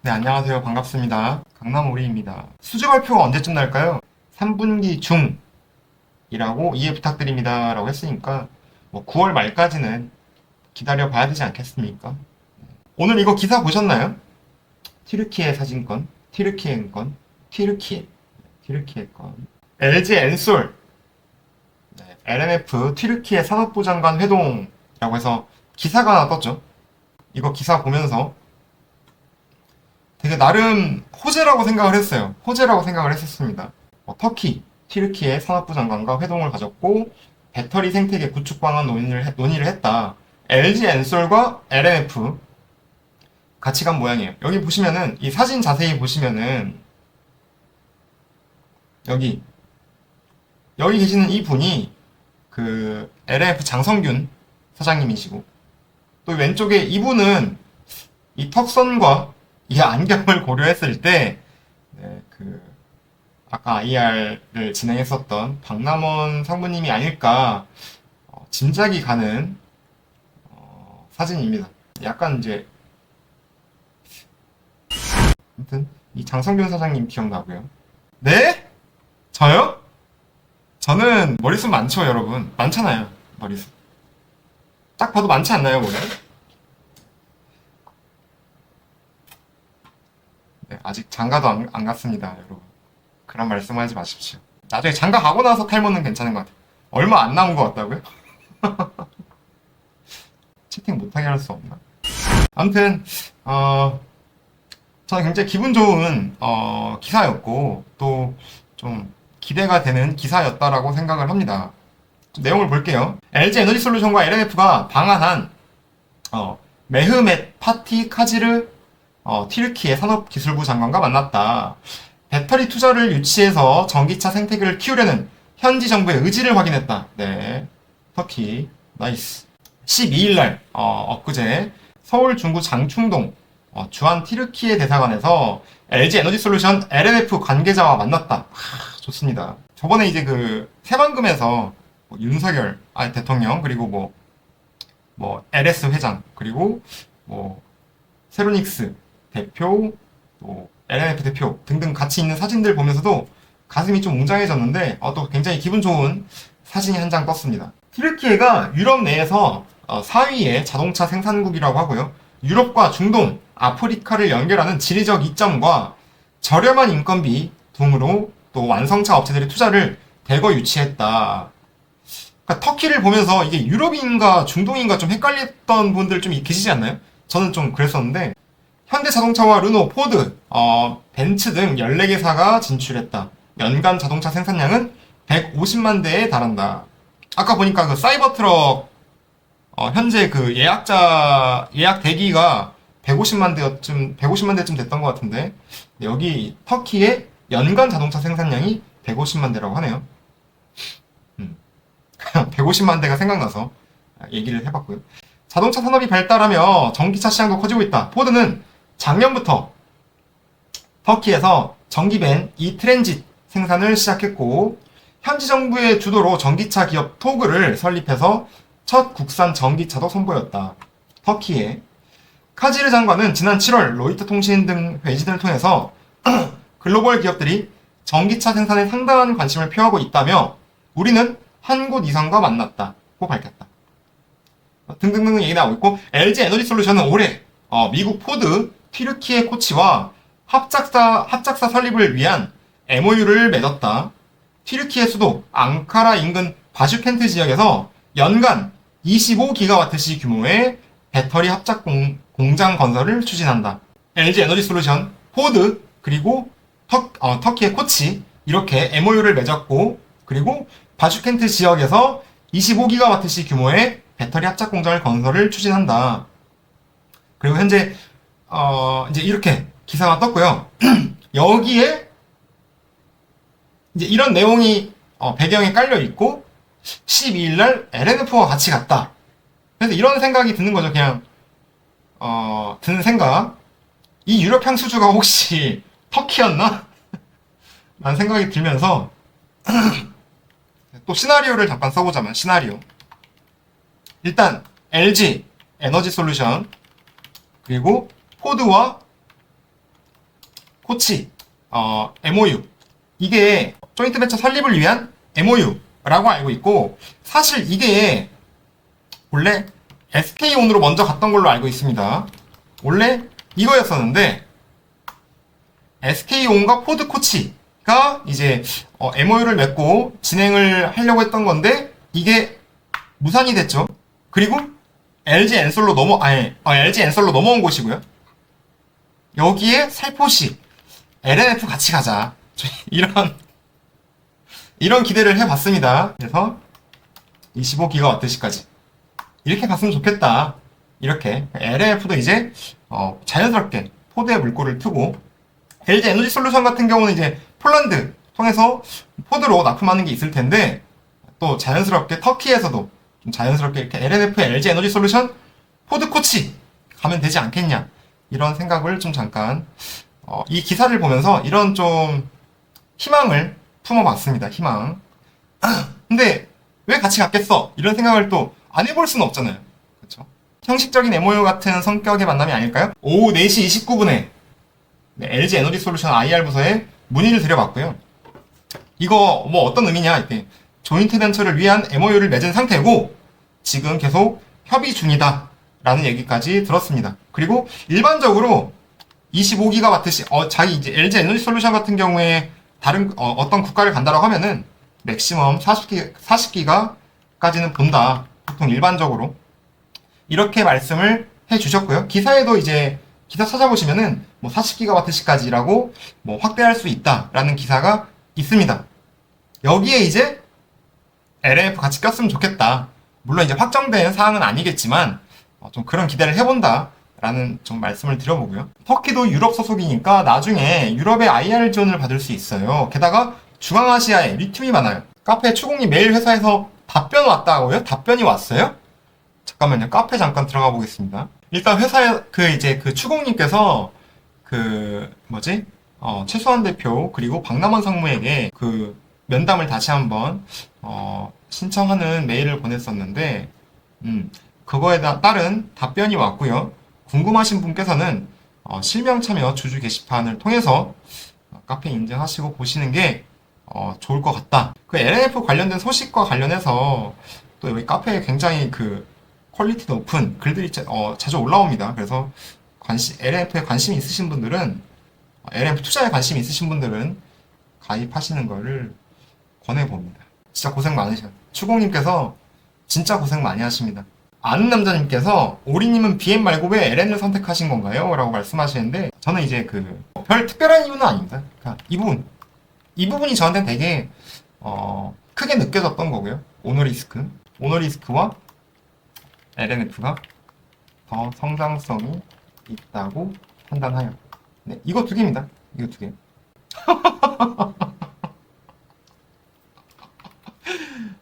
네, 안녕하세요. 반갑습니다. 강남오리입니다. 수주 발표가 언제쯤 날까요? 3분기 중이라고 이해 부탁드립니다. 라고 했으니까 뭐 9월 말까지는 기다려 봐야 되지 않겠습니까? 오늘 이거 기사 보셨나요? 티르키예 사진권, 티르키예 건, 티르키예, 티르키예 건. LG 엔솔, 네, LNF 티르키예 산업부 장관 회동이라고 해서 기사가 하나 떴죠. 이거 기사 보면서 되게 나름 호재라고 생각을 했어요. 호재라고 생각을 했었습니다. 어, 터키, 튀르키의 산업부 장관과 회동을 가졌고 배터리 생태계 구축 방안 논의를, 했- 논의를 했다. LG 엔솔과 LNF 같이 간 모양이에요. 여기 보시면은 이 사진 자세히 보시면은 여기 여기 계시는 이 분이 그 LNF 장성균 사장님이시고 또 왼쪽에 이분은 이 턱선과 이 안경을 고려했을 때, 네, 그, 아까 IR을 진행했었던 박남원 상무님이 아닐까, 어, 짐작이 가는, 어, 사진입니다. 약간 이제, 아무튼, 이 장성균 사장님 기억나고요. 네? 저요? 저는 머리숱 많죠, 여러분. 많잖아요, 머리숱. 딱 봐도 많지 않나요, 원래? 네, 아직 장가도 안, 안 갔습니다, 여러분. 그런 말씀 하지 마십시오. 나중에 장가 가고 나서 탈모는 괜찮은 것 같아요. 얼마 안 남은 것 같다고요? 채팅 못하게 할 수 없나? 아무튼, 어, 저는 굉장히 기분 좋은, 어, 기사였고, 또, 좀, 기대가 되는 기사였다라고 생각을 합니다. 좀 내용을 볼게요. LG 에너지 솔루션과 LNF가 방한한, 어, 메흐멧 파티 카지르 어, 튀르키의 산업기술부 장관과 만났다. 배터리 투자를 유치해서 전기차 생태계를 키우려는 현지 정부의 의지를 확인했다. 네. 터키. 나이스. 12일 날, 어, 엊그제 서울 중구 장충동 어, 주한 티르키예 대사관에서 LG 에너지 솔루션 LNF 관계자와 만났다. 하, 좋습니다. 저번에 이제 그 새만금에서 뭐 윤석열 아, 대통령 그리고 뭐, 뭐 LS 회장 그리고 뭐 세로닉스 대표, 또 LNF 대표 등등 같이 있는 사진들 보면서도 가슴이 좀 웅장해졌는데 어, 또 굉장히 기분 좋은 사진이 한 장 떴습니다. 튀르키예가 유럽 내에서 어, 4위의 자동차 생산국이라고 하고요. 유럽과 중동, 아프리카를 연결하는 지리적 이점과 저렴한 인건비 등으로 또 완성차 업체들의 투자를 대거 유치했다. 그러니까 터키를 보면서 이게 유럽인가 중동인가 좀 헷갈렸던 분들 좀 계시지 않나요? 저는 좀 그랬었는데 현대자동차와 르노, 포드, 어, 벤츠 등 14개사가 진출했다. 연간 자동차 생산량은 150만 대에 달한다. 아까 보니까 그 사이버 트럭 어, 현재 그 예약자 예약 대기가 150만 대쯤 150만 대쯤 됐던 것 같은데 여기 터키의 연간 자동차 생산량이 150만 대라고 하네요. 음. 150만 대가 생각나서 얘기를 해봤고요. 자동차 산업이 발달하며 전기차 시장도 커지고 있다. 포드는 작년부터 터키에서 전기벤 이 트랜짓 생산을 시작했고 현지 정부의 주도로 전기차 기업 토그를 설립해서 첫 국산 전기차도 선보였다. 터키에 카지르 장관은 지난 7월 로이터 통신 등 외신을 통해서 글로벌 기업들이 전기차 생산에 상당한 관심을 표하고 있다며 우리는 한 곳 이상과 만났다고 밝혔다. 등등등 얘기 나오고 있고 LG 에너지 솔루션은 올해 어, 미국 포드 튀르키예 코치와 합작사 합작사 설립을 위한 MOU를 맺었다. 튀르키예 수도 앙카라 인근 바슈켄트 지역에서 연간 25기가와트시 규모의 배터리 합작 공, 공장 건설을 추진한다. LG 에너지 솔루션, 포드 그리고 터, 어, 터키의 코치 이렇게 MOU를 맺었고 그리고 바슈켄트 지역에서 25기가와트시 규모의 배터리 합작 공장을 건설을 추진한다. 그리고 현재 어 이제 이렇게 기사가 떴고요. 여기에 이제 이런 내용이 어, 배경에 깔려 있고 12일 날 LNF와 같이 갔다. 그래서 이런 생각이 드는 거죠. 그냥 어 드는 생각. 이 유럽 향수주가 혹시 터키였나? 라는 생각이 들면서 또 시나리오를 잠깐 써보자면 시나리오. 일단 LG 에너지 솔루션 그리고 포드와 코치, 어, MOU. 이게 조인트 벤처 설립을 위한 MOU라고 알고 있고, 사실 이게 원래 SK온으로 먼저 갔던 걸로 알고 있습니다. 원래 이거였었는데, SK온과 포드 코치가 이제 어, MOU를 맺고 진행을 하려고 했던 건데, 이게 무산이 됐죠. 그리고 LG 엔솔로 넘어, 아니, 어, LG 엔솔로 넘어온 곳이고요. 여기에 살포시, LNF 같이 가자. 이런, 이런 기대를 해봤습니다. 그래서 25기가와트시까지. 이렇게 갔으면 좋겠다. 이렇게. LNF도 이제, 어, 자연스럽게 포드의 물꼬를 트고, LG 에너지 솔루션 같은 경우는 이제 폴란드 통해서 포드로 납품하는 게 있을 텐데, 또 자연스럽게 터키에서도 좀 자연스럽게 이렇게 LNF, LG 에너지 솔루션, 포드 코치 가면 되지 않겠냐. 이런 생각을 좀 잠깐, 어, 이 기사를 보면서 이런 좀 희망을 품어봤습니다. 희망. 근데 왜 같이 갔겠어? 이런 생각을 또 안 해볼 수는 없잖아요. 그렇죠? 형식적인 MOU 같은 성격의 만남이 아닐까요? 오후 4시 29분에 LG 에너지 솔루션 IR 부서에 문의를 드려봤고요. 이거 뭐 어떤 의미냐 이때 조인트 벤처를 위한 MOU를 맺은 상태고 지금 계속 협의 중이다 라는 얘기까지 들었습니다. 그리고 일반적으로 25기가와트시 어 자기 이제 LG 에너지 솔루션 같은 경우에 다른 어, 떤 국가를 간다라고 하면은 맥시멈 40기 40기가까지는 본다. 보통 일반적으로 이렇게 말씀을 해 주셨고요. 기사에도 이제 기사 찾아보시면은 뭐 40기가와트시까지라고 뭐 확대할 수 있다라는 기사가 있습니다. 여기에 이제 LNF 같이 꼈으면 좋겠다. 물론 이제 확정된 사항은 아니겠지만 어, 좀 그런 기대를 해본다. 라는 좀 말씀을 드려보고요. 터키도 유럽 소속이니까 나중에 유럽의 IR 지원을 받을 수 있어요. 게다가 중앙아시아에 리튬이 많아요. 카페 추공님 매일 회사에서 답변 왔다고요? 답변이 왔어요? 잠깐만요. 카페 잠깐 들어가 보겠습니다. 일단 회사에 그 이제 그 추공님께서 그 뭐지? 어, 최수환 대표 그리고 박남원 상무에게 그 면담을 다시 한번 어, 신청하는 메일을 보냈었는데 음, 그거에 다- 따른 답변이 왔고요. 궁금하신 분께서는 어, 실명 참여 주주 게시판을 통해서 어, 카페 인증하시고 보시는 게 어, 좋을 것 같다. 그 LNF 관련된 소식과 관련해서 또 여기 카페에 굉장히 그 퀄리티 높은 글들이 자, 어, 자주 올라옵니다. 그래서 관심, LNF에 관심 있으신 분들은 어, LNF 투자에 관심 있으신 분들은 가입하시는 거를 권해봅니다. 진짜 고생 많으셔요. 추공님께서 진짜 고생 많이 하십니다. 아는 남자님께서 오리님은 BM 말고 왜 LN을 선택하신 건가요? 라고 말씀하시는데 저는 이제 그 별 특별한 이유는 아닙니다. 그러니까 이 부분 이 부분이 저한테 되게 어, 크게 느껴졌던 거고요. 오너리스크 오너리스크와 LNF가 더 성장성이 있다고 판단하여 네, 이거 두 개입니다. 이거 두 개.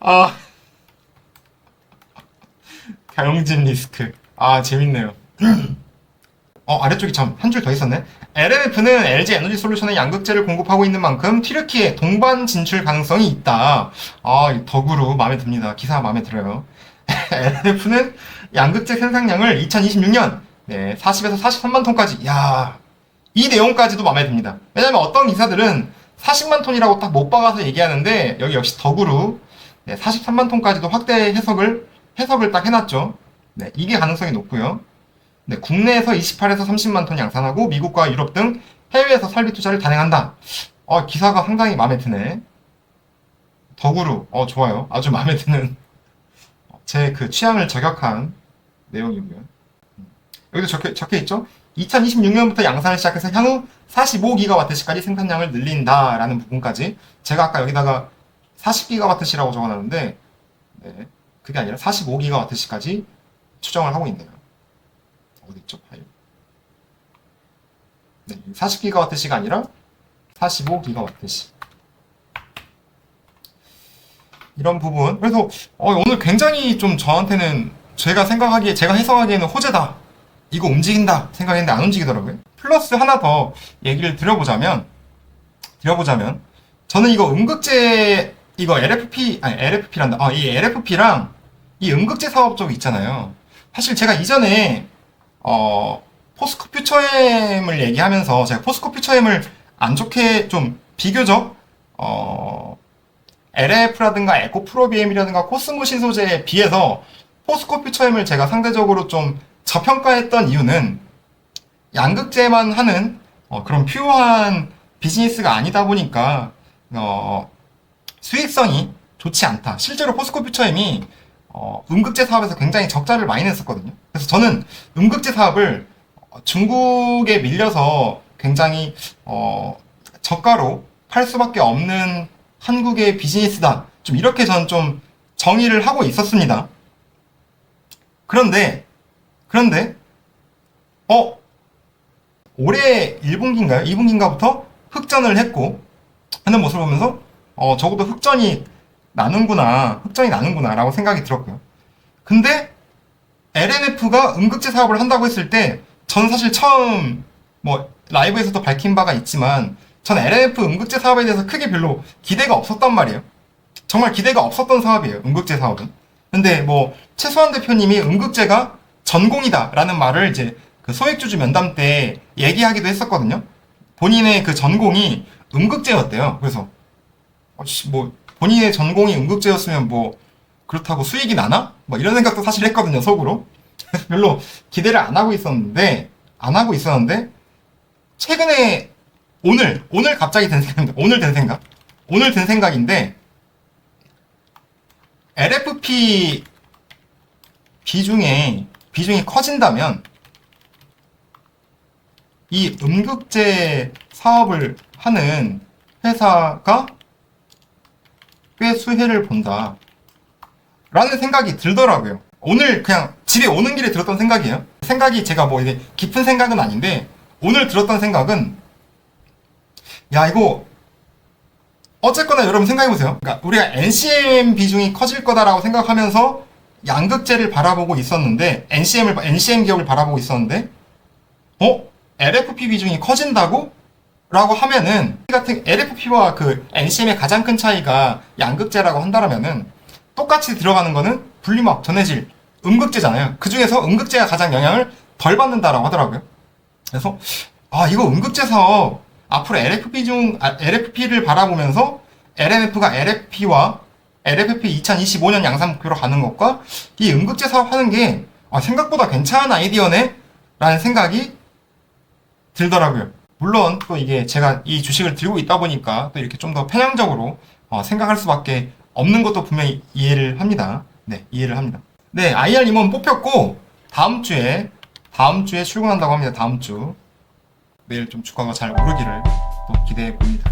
아 경진 리스크. 아, 재밌네요. 어, 아래쪽에 참, 한 줄 더 있었네. LNF는 LG 에너지 솔루션의 양극재를 공급하고 있는 만큼 튀르키예 동반 진출 가능성이 있다. 아, 이 덕으로 마음에 듭니다. 기사 마음에 들어요. LNF는 양극재 생산량을 2026년, 네, 40에서 43만 톤까지, 야, 이 내용까지도 마음에 듭니다. 왜냐면 어떤 기사들은 40만 톤이라고 딱 못 박아서 얘기하는데, 여기 역시 덕으로, 네, 43만 톤까지도 확대 해석을 해석을 딱 해놨죠. 네, 이게 가능성이 높고요. 네, 국내에서 28에서 30만 톤 양산하고 미국과 유럽 등 해외에서 설비 투자를 단행한다. 어, 기사가 상당히 마음에 드네. 덕으로, 어, 좋아요. 아주 마음에 드는 제 그 취향을 저격한 내용이고요. 음. 여기도 적혀, 적혀 있죠? 2026년부터 양산을 시작해서 향후 45기가와트시까지 생산량을 늘린다라는 부분까지 제가 아까 여기다가 40기가와트시라고 적어놨는데 네. 그게 아니라 45기가와트시까지 추정을 하고 있네요. 어디 있죠? 파일. 네, 40기가와트시가 아니라 45기가와트시. 이런 부분. 그래서 어, 오늘 굉장히 좀 저한테는 제가 생각하기에 제가 해석하기에는 호재다. 이거 움직인다 생각했는데 안 움직이더라고요. 플러스 하나 더 얘기를 드려보자면 드려보자면 저는 이거 음극재 이거 LFP 아니 LFP란다. 아, 이 LFP랑 이 음극재 사업 쪽 있잖아요. 사실 제가 이전에 어 포스코 퓨처엠을 얘기하면서 제가 포스코 퓨처엠을 안 좋게 좀 비교적 어 LF라든가 에코 프로비엠이라든가 코스모 신소재에 비해서 포스코 퓨처엠을 제가 상대적으로 좀 저평가했던 이유는 양극재만 하는 어, 그런 퓨어한 비즈니스가 아니다 보니까 어, 수익성이 좋지 않다. 실제로 포스코 퓨처엠이 어, 음극재 사업에서 굉장히 적자를 많이 냈었거든요. 그래서 저는 음극재 사업을 어, 중국에 밀려서 굉장히 어, 저가로 팔 수밖에 없는 한국의 비즈니스다. 좀 이렇게 저는 좀 정의를 하고 있었습니다. 그런데 그런데 어 올해 1분기인가요? 2분기인가부터 흑전을 했고 하는 모습을 보면서 어 적어도 흑전이 나는구나 흑전이 나는구나 라고 생각이 들었고요 근데 LNF가 음극재 사업을 한다고 했을 때 저는 사실 처음 뭐 라이브에서도 밝힌 바가 있지만 전 LNF 음극재 사업에 대해서 크게 별로 기대가 없었단 말이에요 정말 기대가 없었던 사업이에요 음극재 사업은 근데 뭐 최소한 대표님이 음극재가 전공이다라는 말을 이제 그 소액주주 면담 때 얘기하기도 했었거든요. 본인의 그 전공이 음극재였대요. 그래서 어, 씨, 뭐 본인의 전공이 음극재였으면 뭐 그렇다고 수익이 나나? 뭐 이런 생각도 사실 했거든요. 속으로 별로 기대를 안 하고 있었는데 안 하고 있었는데 최근에 오늘 오늘 갑자기 든 생각입니다. 오늘 든 생각 오늘 든 생각인데 LFP 비중에 비중이 커진다면 이 음극재 사업을 하는 회사가 꽤 수혜를 본다. 라는 생각이 들더라고요. 오늘 그냥 집에 오는 길에 들었던 생각이에요. 생각이 제가 뭐 이게 깊은 생각은 아닌데, 오늘 들었던 생각은, 야, 이거, 어쨌거나 여러분 생각해보세요. 그러니까 우리가 NCM 비중이 커질 거다라고 생각하면서 양극재를 바라보고 있었는데, NCM을, NCM 기업을 바라보고 있었는데, 어? LFP 비중이 커진다고? 라고 하면은 같은 LFP와 그 NCM의 가장 큰 차이가 양극재라고 한다면은 똑같이 들어가는 거는 분리막, 전해질, 음극재잖아요. 그 중에서 음극재가 가장 영향을 덜 받는다라고 하더라고요. 그래서 아 이거 음극재 사업 앞으로 LFP 중 아, LFP를 바라보면서 LNF가 LFP와 LFP 2025년 양산 목표로 가는 것과 이 음극재 사업 하는 게 아, 생각보다 괜찮은 아이디어네 라는 생각이 들더라고요. 물론 또 이게 제가 이 주식을 들고 있다 보니까 또 이렇게 좀 더 편향적으로 어, 생각할 수밖에 없는 것도 분명히 이해를 합니다. 네, 이해를 합니다. 네, IR 임원 뽑혔고 다음 주에 다음 주에 출근한다고 합니다. 다음 주 내일 좀 주가가 잘 오르기를 또 기대해 봅니다.